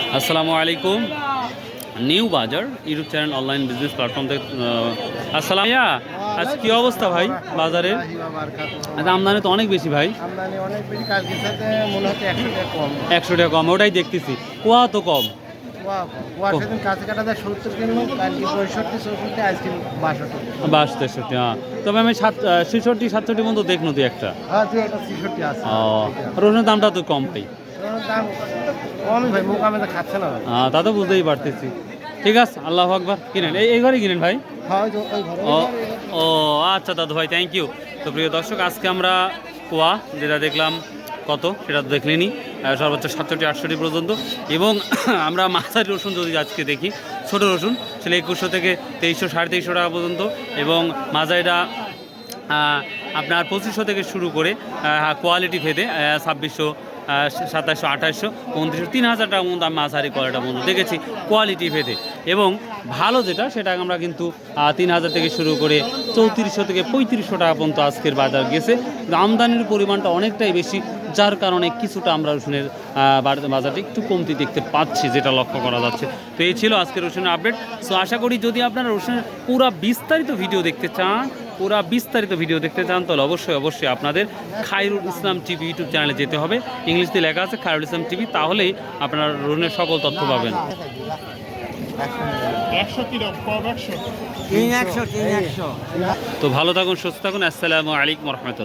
আসসালামু আলাইকুম। New Bazar YouTube channel online business platform থেকে আসসালাম। আজ কি অবস্থা ভাই বাজারের? আজ আমদানি তো অনেক বেশি ভাই। একশো টাকা কম। ওটাই দেখতেছি। কুয়া তো কম। হ্যাঁ। তবে আমি ছেষট্টি সাতষট্টি পর্যন্ত দেখনো তুই একটা। হ্যাঁ রসুনের দামটা তো কম পাই তো তা বুঝতেই পারতেছি। ঠিক আছে, আল্লাহ আকবার। কিনেন, এই এই ঘরে কিনেন ভাই? ও আচ্ছা দাদু ভাই থ্যাংক ইউ তো প্রিয় দর্শক, আজকে আমরা কোয়া, যেটা দেখলাম কত, সেটা তো দেখলেনি সর্বোচ্চ সাতষট্টি, আটষট্টি পর্যন্ত। এবং আমরা মাথার রসুন যদি আজকে দেখি, ছোট রসুন, সেটা একুশশো থেকে তেইশশো, সাড়ে তেইশশো টাকা পর্যন্ত। এবং মাজাইটা আপনার পঁচিশশো থেকে শুরু করে কোয়ালিটি ভেদে ছাব্বিশশো সাতাশশো, আঠাশশো উনত্রিশশো তিন হাজার টাকা পর্যন্ত আমি মাঝারি কোয়ালিটা পর্যন্ত দেখেছি কোয়ালিটি ভেদে। এবং ভালো যেটা সেটা আমরা কিন্তু তিন হাজার থেকে শুরু করে চৌত্রিশশো থেকে পঁয়ত্রিশশো টাকা পর্যন্ত আজকের বাজার গেছে। আমদানির পরিমাণটা অনেকটাই বেশি, যার কারণে কিছুটা আমরা রসুনের বাজারটা একটু কমতি দেখতে পাচ্ছি, যেটা লক্ষ্য করা যাচ্ছে। তো এই ছিল আজকের রসুনের আপডেট সো আশা করি যদি আপনারা রসুনের পুরো বিস্তারিত ভিডিও দেখতে চান পুরা বিস্তারিত ভিডিও দেখতে চান তাহলে অবশ্যই অবশ্যই আপনাদের খায়রুল ইসলাম টিভি ইউটিউব চ্যানেলে যেতে হবে। ইংলিশতে লেখা আছে খায়রুল ইসলাম টিভি তাহলেই আপনার রুনের সকল তথ্য পাবেন। তো ভালো থাকুন সুস্থ থাকুন আসসালামু আলাইকুম রহমতুল্লাহ।